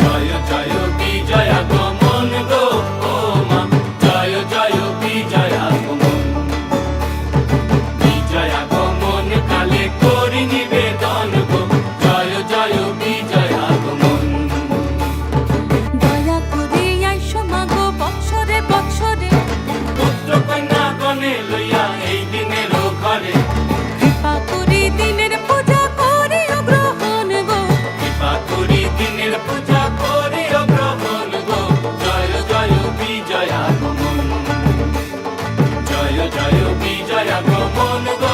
Jaya Jaya Con todo